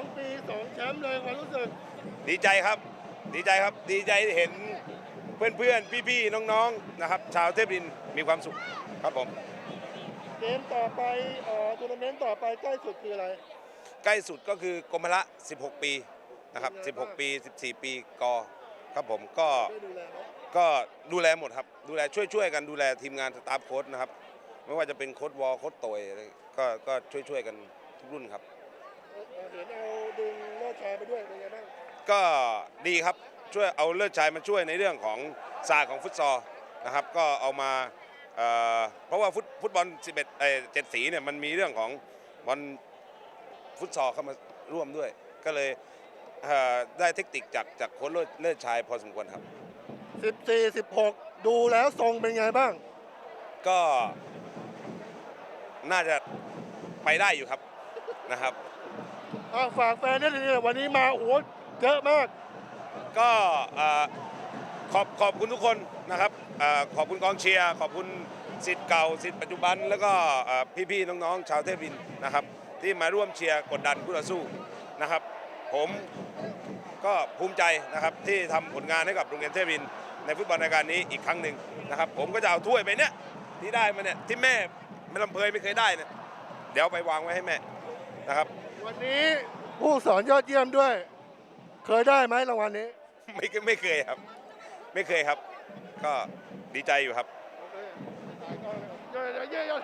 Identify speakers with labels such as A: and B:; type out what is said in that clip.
A: องปีสองแชมป์เลยความรู้สึก
B: ดีใจครับ ดีใจครับ ดีใจเห็นเพื่อนๆ พี่ๆ น้องๆ นะครับ ชาวเทพบินมีความสุขครับผม
A: เกมต่อไปเอ่อทัวร์นาเมนต์ต่อไปใกล้สุดคืออะไร
B: ใกล้สุดก็คือกรมพละ 16 ปีนะครับ 16 ปี 14 ปีกอครับผมก็
A: ได้ดูแลไหม
B: ก็ดูแลหมดครับ ดูแลช่วยๆกันดูแลทีมงานสตาฟโค้ชนะครับ ไม่ว่าจะเป็นโค้ชวอลโค้ชโตยอะไรก็ก็ช่วยๆกันทุกรุ่นครับ
A: เอ่อเห็นเอา ดึงเลิศชายไปด้วยเป็นไงบ้าง
B: ก็ดีครับช่วยเอาเลิศชายมาช่วยในเรื่องของศาสตร์ของฟุตซอลนะครับ ก็เอามาเอ่อเพราะว่าฟุตฟุตบอล 11เอ่อเจ็ดสีเนี่ยมันมีเรื่องของบอลฟุตซอลเข้ามาร่วมด้วย ก็เลยเอ่อได้เทคนิคจากจากโค้ชเลิศเลิศชายพอสมควรครับ
A: 14 16 ดูแล้วทรงเป็นไงบ้าง
B: ก็น่าจะไปได้อยู่ครับนะครับ
A: อะฝากแฟนนิดนึงวันนี้มาโอ้โหเยอะมาก
B: ก็เอ่อขอบขอบคุณทุกคนนะครับเอ่อขอบคุณกองเชียร์ ขอบคุณสิทธิ์เก่าสิทธิ์ปัจจุบัน แล้วก็เอ่อพี่ๆน้องๆชาวเทพบินนะครับ ที่มาร่วมเชียร์กดดันคู่ต่อสู้นะครับ ผมก็ภูมิใจนะครับที่ทำผลงานให้กับโรงเรียนเทพบิน ในฟุตบอลรายการนี้อีกครั้งหนึ่งนะครับ ผมก็จะเอาถ้วยไปเนี้ยที่ได้มาเนี่ยที่แม่ไม่ลำเพยไม่เคยได้เนี่ยเดี๋ยวไปวางไว้ให้แม่นะครับ
A: วันนี้ผู้สอนยอดเยี่ยมด้วย เคยได้ไหมรางวัลนี้
B: ไม่ไม่เคยครับ ไม่เคยครับ ก็ดีใจอยู่ครับ
A: ยอดเยี่ยมยอด